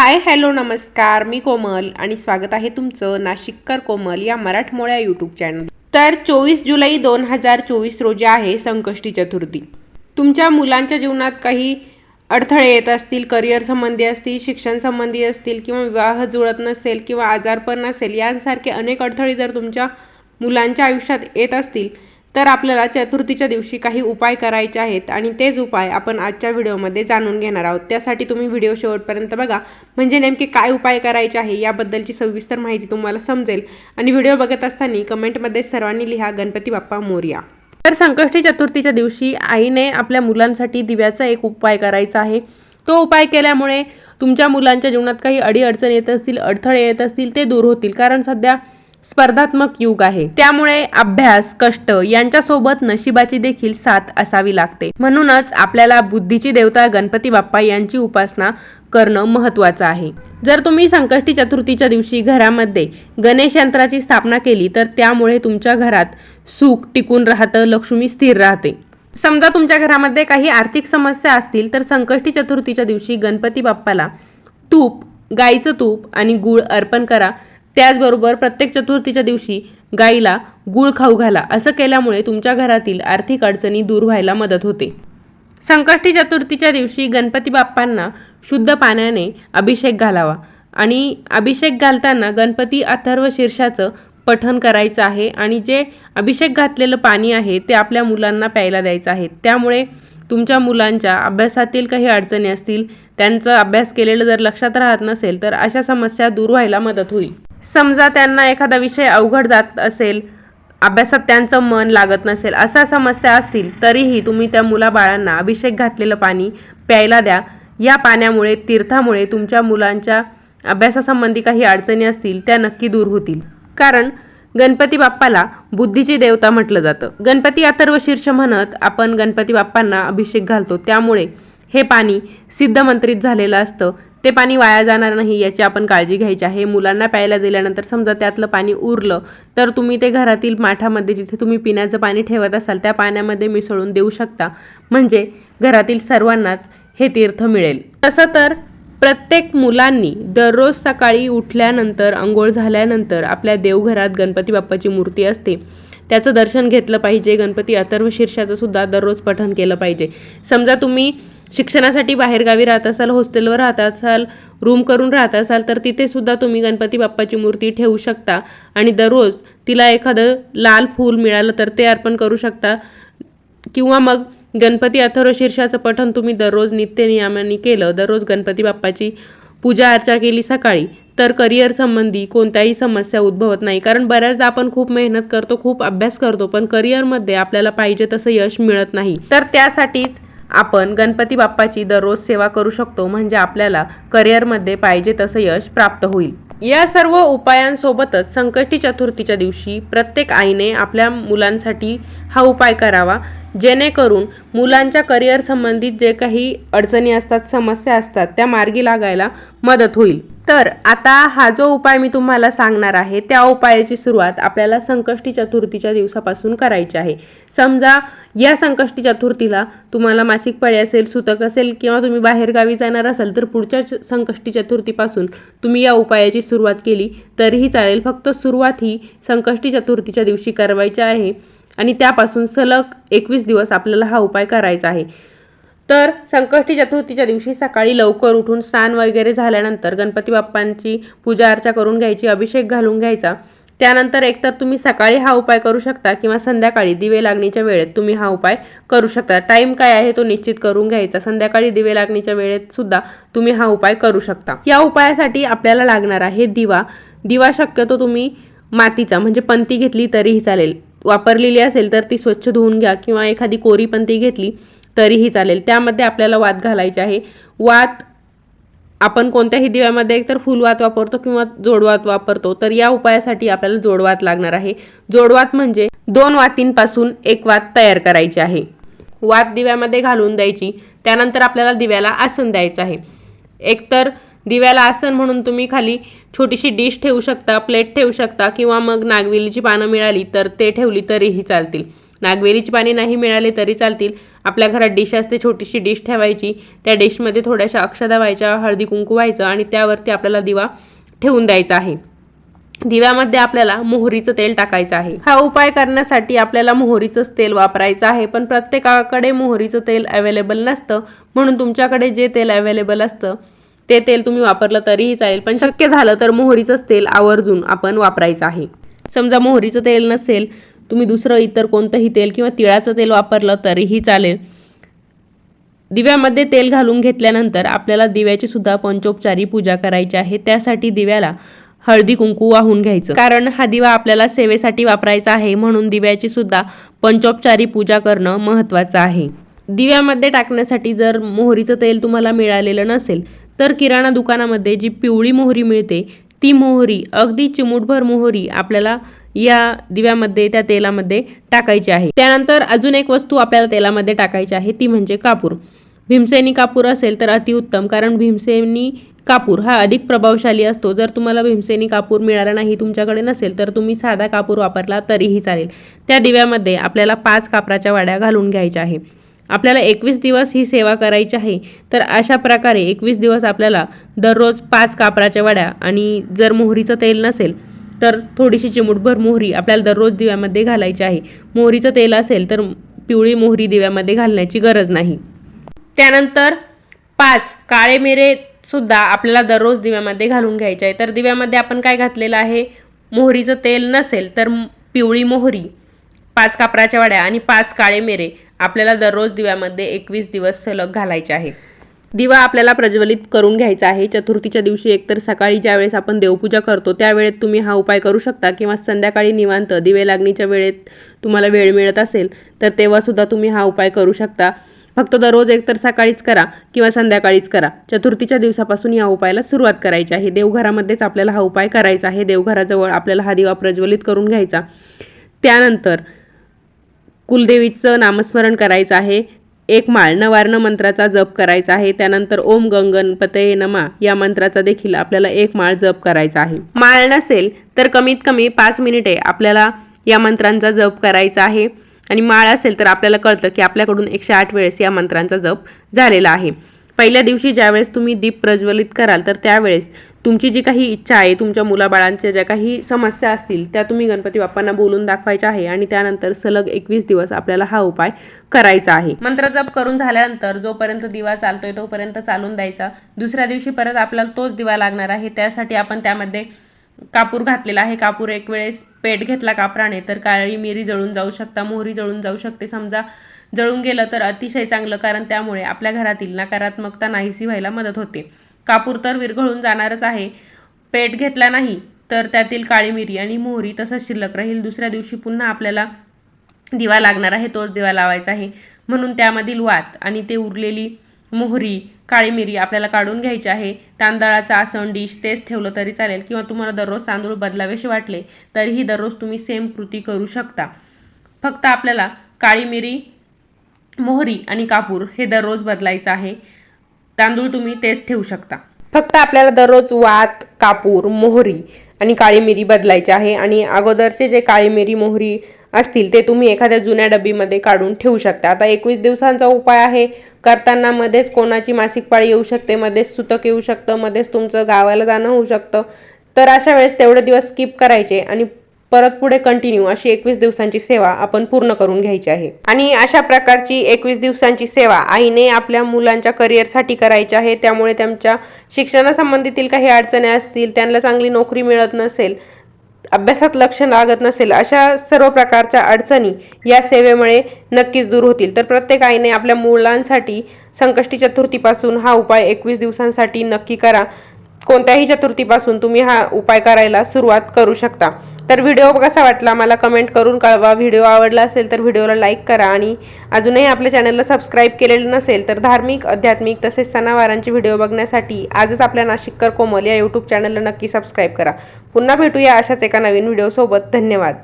Hi hello नमस्कार. मी कोमल आणि स्वागत आहे तुमचं नाशिककर कोमल या मराठमोळ्या यूट्यूब चॅनल तर चोवीस जुलै दोन हजार चोवीस रोजी आहे संकष्टी चतुर्थी. तुमच्या मुलांच्या जीवनात काही अडथळे येत असतील करिअर संबंधी असतील शिक्षण संबंधी असतील किंवा विवाह जुळत नसेल किंवा आजारपण नसेल यांसारखे अनेक अडथळे जर तुमच्या मुलांच्या आयुष्यात येत असतील तर आपल्याला चतुर्थीच्या दिवशी काही उपाय करायचे आहेत आणि तेच उपाय आपण आजच्या व्हिडिओमध्ये जाणून घेणार आहोत. त्यासाठी तुम्ही व्हिडिओ शेवटपर्यंत बघा. म्हणजे नेमके काय उपाय करायचे आहे याबद्दलची सविस्तर माहिती तुम्हाला समजेल. आणि व्हिडिओ बघत असताना कमेंटमध्ये सर्वांनी लिहा गणपती बाप्पा मोर्या. तर संकष्टी चतुर्थीच्या दिवशी आईने आपल्या मुलांसाठी दिव्याचा एक उपाय करायचा आहे. तो उपाय केल्यामुळे तुमच्या मुलांच्या जीवनात काही अडीअडचण येत असतील अडथळे येत असतील ते दूर होतील. कारण सध्या स्पर्धात्मक युग आहे. त्यामुळे अभ्यास कष्ट यांच्यासोबत नशिबाची देखील साथ असावी लागते. म्हणूनच आपल्याला बुद्धीची देवता गणपती बाप्पा यांची उपासना करणं महत्त्वाचं आहे. जर तुम्ही संकष्टी चतुर्थीच्या दिवशी घरामध्ये गणेश यंत्राची स्थापना केली तर त्यामुळे तुमच्या घरात सुख टिकून राहतं लक्ष्मी स्थिर राहते. समजा तुमच्या घरामध्ये काही आर्थिक समस्या असतील तर संकष्टी चतुर्थीच्या दिवशी गणपती बाप्पाला तूप गाईचं तूप आणि गूळ अर्पण करा. त्याचबरोबर प्रत्येक चतुर्थीच्या दिवशी गाईला गूळ खाऊ घाला असं केल्यामुळे तुमच्या घरातील आर्थिक अडचणी दूर व्हायला मदत होते. संकष्टी चतुर्थीच्या दिवशी गणपती बाप्पांना शुद्ध पाण्याने अभिषेक घालावा आणि अभिषेक घालताना गणपती अथर्व शीर्षाचं पठण करायचं आहे आणि जे अभिषेक घातलेलं पाणी आहे ते आपल्या मुलांना प्यायला द्यायचं आहे. त्यामुळे तुमच्या मुलांच्या अभ्यासातील काही अडचणी असतील त्यांचा अभ्यास केलेलं जर लक्षात राहत नसेल तर अशा समस्या दूर व्हायला मदत होईल. समजा त्यांना एखादा विषय अवघड जात असेल अभ्यासात त्यांचं मन लागत नसेल अशा समस्या असतील तरीही तुम्ही त्या मुलाबाळांना अभिषेक घातलेलं पाणी प्यायला द्या. या पाण्यामुळे तीर्थामुळे तुमच्या मुलांच्या अभ्यासासंबंधी काही अडचणी असतील त्या नक्की दूर होतील. कारण गणपती बाप्पाला बुद्धीची देवता म्हटलं जातं. गणपती अथर्व शीर्ष म्हणत आपण गणपती बाप्पांना अभिषेक घालतो. त्यामुळे हे पाणी सिद्धमंत्रित झालेलं असतं. ते पाणी वाया जाणार नाही याची आपण काळजी घ्यायची आहे. मुलांना प्यायला दिल्यानंतर समजा त्यातलं पाणी उरलं तर तुम्ही ते घरातील माठामध्ये जिथे तुम्ही पिण्याचं पाणी ठेवत असाल त्या पाण्यामध्ये मिसळून देऊ शकता. म्हणजे घरातील सर्वांनाच हे तीर्थ मिळेल. तसं तर प्रत्येक मुलांनी दररोज सकाळी उठल्यानंतर आंघोळ झाल्यानंतर आपल्या देवघरात गणपती बाप्पाची मूर्ती असते. त्याचं दर्शन घेतलं पाहिजे. गणपती अथर्व शीर्षाचं सुद्धा दररोज पठण केलं पाहिजे. समजा तुम्ही शिक्षणासाठी बाहेरगावी राहत असाल हॉस्टेलवर राहत असाल रूम करून राहत असाल तर तिथेसुद्धा तुम्ही गणपती बाप्पाची मूर्ती ठेवू शकता. आणि दररोज तिला एखादं लाल फूल मिळालं तर ते अर्पण करू शकता. किंवा मग गणपती अथर्व शीर्षाचं पठण तुम्ही दररोज नित्यनियमाने केलं दररोज गणपती बाप्पाची पूजा अर्चा केली सकाळी तर करिअर संबंधी कोणत्याही समस्या उद्भवत नाही. कारण बऱ्याचदा आपण खूप मेहनत करतो खूप अभ्यास करतो पण करिअरमध्ये आपल्याला पाहिजे तसं यश मिळत नाही. तर त्यासाठीच आपण गणपती बाप्पाची दररोज सेवा करू शकतो म्हणजे आपल्याला करिअरमध्ये पाहिजे तसं यश प्राप्त होईल. या सर्व उपायांसोबतच संकष्टी चतुर्थीच्या दिवशी प्रत्येक आईने आपल्या मुलांसाठी हा उपाय करावा जेणेकरून मुलांच्या करिअर संबंधित जे काही अडचणी असतात समस्या असतात त्या मार्गी लागायला मदत होईल. तर आता हा जो उपाय मी तुम्हाला सांगणार आहे त्या उपायाची सुरुवात आपल्याला संकष्टी चतुर्थीच्या दिवसापासून करायची आहे. समजा या संकष्टी चतुर्थीला तुम्हाला मासिक पळी असेल सुतक असेल किंवा तुम्ही बाहेरगावी जाणार असाल तर पुढच्या संकष्टी चतुर्थीपासून तुम्ही या उपायाची सुरुवात केली तरीही चालेल. फक्त सुरुवात ही संकष्टी चतुर्थीच्या दिवशी करायची आहे आणि त्यापासून सलग एकवीस दिवस आपल्याला हा उपाय करायचा आहे. तर संकष्टी चतुर्थीच्या दिवशी सकाळी लवकर उठून स्नान वगैरे झाल्यानंतर गणपती बाप्पांची पूजा अर्चा करून घ्यायची अभिषेक घालून घ्यायचा. त्यानंतर एकतर तुम्ही सकाळी हा उपाय करू शकता किंवा संध्याकाळी दिवे लागणीच्या वेळेत तुम्ही हा उपाय करू शकता. टाईम काय आहे तो निश्चित करून घ्यायचा. संध्याकाळी दिवे लागणीच्या वेळेत सुद्धा तुम्ही हा उपाय करू शकता. या उपायासाठी आपल्याला लागणार आहे दिवा. दिवा शक्यतो तुम्ही मातीचा म्हणजे पंती घेतली तरीही चालेल. वापरलेली असेल तर ती स्वच्छ धुवून घ्या किंवा एखादी कोरी पंती घेतली तरीही चालेल. त्यामध्ये आपल्याला वात घालायची आहे. वात आपण कोणत्याही दिव्यामध्ये एकतर फुलवात वापरतो किंवा जोडवात वापरतो तर या उपायासाठी आपल्याला जोडवात लागणार आहे. जोडवात म्हणजे दोन वातींपासून एक वात तयार करायची आहे. वात दिव्यामध्ये घालून द्यायची. त्यानंतर आपल्याला दिव्याला आसन द्यायचं आहे. एकतर दिव्याला आसन म्हणून तुम्ही खाली छोटीशी डिश ठेवू शकता प्लेट ठेवू शकता किंवा मग नागवेलीची पानं मिळाली तर ते ठेवली तरीही चालतील. नागवेलीची पाने नाही मिळाले तरी चालतील. आपल्या घरात डिश असते छोटीशी डिश ठेवायची. त्या डिशमध्ये थोड्याशा अक्षदा व्हायच्या हळदी कुंकू व्हायचं आणि त्यावरती आपल्याला दिवा ठेवून द्यायचा आहे. दिव्यामध्ये आपल्याला मोहरीचं तेल टाकायचं आहे. हा उपाय करण्यासाठी आपल्याला मोहरीचंच तेल वापरायचं आहे पण प्रत्येकाकडे मोहरीचं तेल अवेलेबल नसतं. म्हणून तुमच्याकडे जे तेल अवेलेबल असतं ते तेल तुम्ही वापरलं तरीही चालेल पण शक्य झालं तर मोहरीचंच तेल आवर्जून आपण वापरायचं आहे. समजा मोहरीचं तेल नसेल तुम्ही दुसरं इतर कोणतंही तेल किंवा तिळाचं तेल वापरलं तरीही चालेल. दिव्यामध्ये तेल घालून घेतल्यानंतर आपल्याला दिव्याची सुद्धा पंचोपचारी पूजा करायची आहे. त्यासाठी दिव्याला हळदी कुंकू वाहून घ्यायचं. कारण हा दिवा आपल्याला सेवेसाठी वापरायचा आहे म्हणून दिव्याची सुद्धा पंचोपचारी पूजा करणं महत्त्वाचं आहे. दिव्यामध्ये टाकण्यासाठी जर मोहरीचं तेल तुम्हाला मिळालेलं नसेल तर किराणा दुकानामध्ये जी पिवळी मोहरी मिळते ती मोहरी अगदी चिमूटभर मोहरी आपल्याला या दिव्यामध्ये त्या तेलामध्ये टाकायची आहे. त्यानंतर अजून एक वस्तू आपल्याला तेलामध्ये टाकायची आहे ती म्हणजे कापूर. भीमसेनी कापूर असेल तर अतिउत्तम कारण भीमसेनी कापूर हा अधिक प्रभावशाली असतो. जर तुम्हाला भीमसेनी कापूर मिळाला नाही तुमच्याकडे नसेल तर तुम्ही साधा कापूर वापरला तरीही चालेल. त्या दिव्यामध्ये आपल्याला पाच कापराच्या वाड्या घालून घ्यायच्या आहे. आपल्याला एकवीस दिवस ही सेवा करायची आहे तर अशा प्रकारे एकवीस दिवस आपल्याला दररोज पाच कापराच्या वड्या आणि जर मोहरीचं तेल नसेल तर थोडीशी चिमूटभर मोहरी आपल्याला दररोज दिव्यामध्ये घालायची आहे. मोहरीचं तेल असेल तर पिवळी मोहरी दिव्यामध्ये घालण्याची गरज नाही. त्यानंतर पाच काळे मिरे सुद्धा आपल्याला दररोज दिव्यामध्ये घालून घ्यायचे आहे. तर दिव्यामध्ये आपण काय घातलेलं आहे? मोहरीचं तेल नसेल तर पिवळी मोहरी. पाच कापराच्या वाड्या आणि पाच काळे मेरे आपल्याला दररोज दिव्यामध्ये एकवीस दिवस सलग घालायचे आहे. दिवा आपल्याला प्रज्वलित करून घ्यायचा आहे. चतुर्थीच्या दिवशी एकतर सकाळी ज्यावेळेस आपण देवपूजा करतो त्यावेळेत तुम्ही हा उपाय करू शकता किंवा संध्याकाळी निवांत दिवे लागणीच्या वेळेत तुम्हाला वेळ मिळत असेल तर तेव्हासुद्धा तुम्ही हा उपाय करू शकता. फक्त दररोज एकतर सकाळीच करा किंवा संध्याकाळीच करा. चतुर्थीच्या दिवसापासून या उपायाला सुरुवात करायची आहे. देवघरामध्येच आपल्याला हा उपाय करायचा आहे. देवघराजवळ आपल्याला हा दिवा प्रज्वलित करून घ्यायचा. त्यानंतर कुलदेवीचं नामस्मरण करायचं आहे. एक माळ नवार्ण मंत्राचा जप करायचा आहे. त्यानंतर ओम गंगणपतये नमा या मंत्राचा देखील आपल्याला एक माळ जप करायचा आहे. माळ नसेल तर कमीत कमी पाच मिनिटे आपल्याला या मंत्रांचा जप करायचा आहे. आणि माळ असेल तर आपल्याला कळतं की आपल्याकडून एकशे आठ वेळेस या मंत्रांचा जप झालेला आहे. पहिल्या दिवशी ज्यावेळेस तुम्ही दीप प्रज्वलित कराल तर त्यावेळेस तुमची जी काही इच्छा आहे तुमच्या मुलाबाळांच्या ज्या काही समस्या असतील त्या तुम्ही गणपती बाप्पांना बोलून दाखवायच्या आहे आणि त्यानंतर सलग एकवीस दिवस आपल्याला हा उपाय करायचा आहे. मंत्र जप करून झाल्यानंतर जोपर्यंत दिवा चालतोय तोपर्यंत चालून द्यायचा. दुसऱ्या दिवशी परत आपल्याला तोच दिवा लागणार आहे. त्यासाठी आपण त्यामध्ये कापूर घातलेला आहे. कापूर एक वेळेस पेट घेतला कापराने तर काळी मिरी जळून जाऊ शकता मोहरी जळून जाऊ शकते. समजा जळून गेलं तर अतिशय चांगलं कारण त्यामुळे आपल्या घरातील नकारात्मकता नाहीशी व्हायला मदत होते. कापूर तर विरघळून जाणारच आहे. पेट घेतला नाही तर त्यातील काळी मिरी आणि मोहरी तसंच शिल्लक राहील. दुसऱ्या दिवशी पुन्हा आपल्याला दिवा लागणार आहे. तोच दिवा लावायचा आहे. म्हणून त्यामधील वात आणि ते उरलेली मोहरी काळी मिरी आपल्याला काढून घ्यायची आहे. तांदळाचं आसन डिश तेच ठेवलं तरी चालेल. किंवा तुम्हाला दररोज तांदूळ बदलावेसे वाटले तरीही दररोज तुम्ही सेम कृती करू शकता. फक्त आपल्याला काळी मिरी मोहरी आणि कापूर हे दररोज बदलायचं आहे. तांदूळ तुम्ही तेच ठेवू शकता. फक्त आपल्याला दररोज वात कापूर मोहरी आणि काळी मिरी बदलायची आहे आणि अगोदरचे जे काळी मिरी मोहरी असतील ते तुम्ही एखाद्या जुन्या डब्बीमध्ये काढून ठेवू शकता. आता एकवीस दिवसांचा उपाय आहे. करताना मध्येच कोणाची मासिक पाळी येऊ शकते मध्येच सुतक येऊ शकतं मध्येच तुमचं गावाला जाणं होऊ शकतं. तर अशा वेळेस तेवढे दिवस स्किप करायचे आणि परत पुढे कंटिन्यू अशी एकवीस दिवसांची सेवा आपण पूर्ण करून घ्यायची आहे. आणि अशा प्रकारची एकवीस दिवसांची सेवा आईने आपल्या मुलांच्या करिअरसाठी करायची आहे. त्यामुळे त्यांच्या शिक्षणासंबंधीतील काही अडचणी असतील त्यांना चांगली नोकरी मिळत नसेल अभ्यासात लक्ष लागत नसेल अशा सर्व प्रकारच्या अडचणी या सेवेमुळे नक्कीच दूर होतील. तर प्रत्येक आईने आपल्या मुलांसाठी संकष्टी चतुर्थीपासून हा उपाय एकवीस दिवसांसाठी नक्की करा. कोणत्याही चतुर्थीपासून तुम्ही हा उपाय करायला सुरुवात करू शकता. तर व्हिडिओ कसा वाटला मला कमेंट करून कळवा. व्हिडिओ आवडला असेल तर व्हिडिओला लाईक करा आणि अजूनही आपल्या चॅनलला सबस्क्राईब केलेलं नसेल तर धार्मिक आध्यात्मिक तसेच सणावारांचे व्हिडिओ बघण्यासाठी आजच आपल्या नाशिककर कोमल या यूट्यूब चॅनलला नक्की सबस्क्राईब करा. पुन्हा भेटूया अशाच एका नवीन व्हिडिओसोबत धन्यवाद.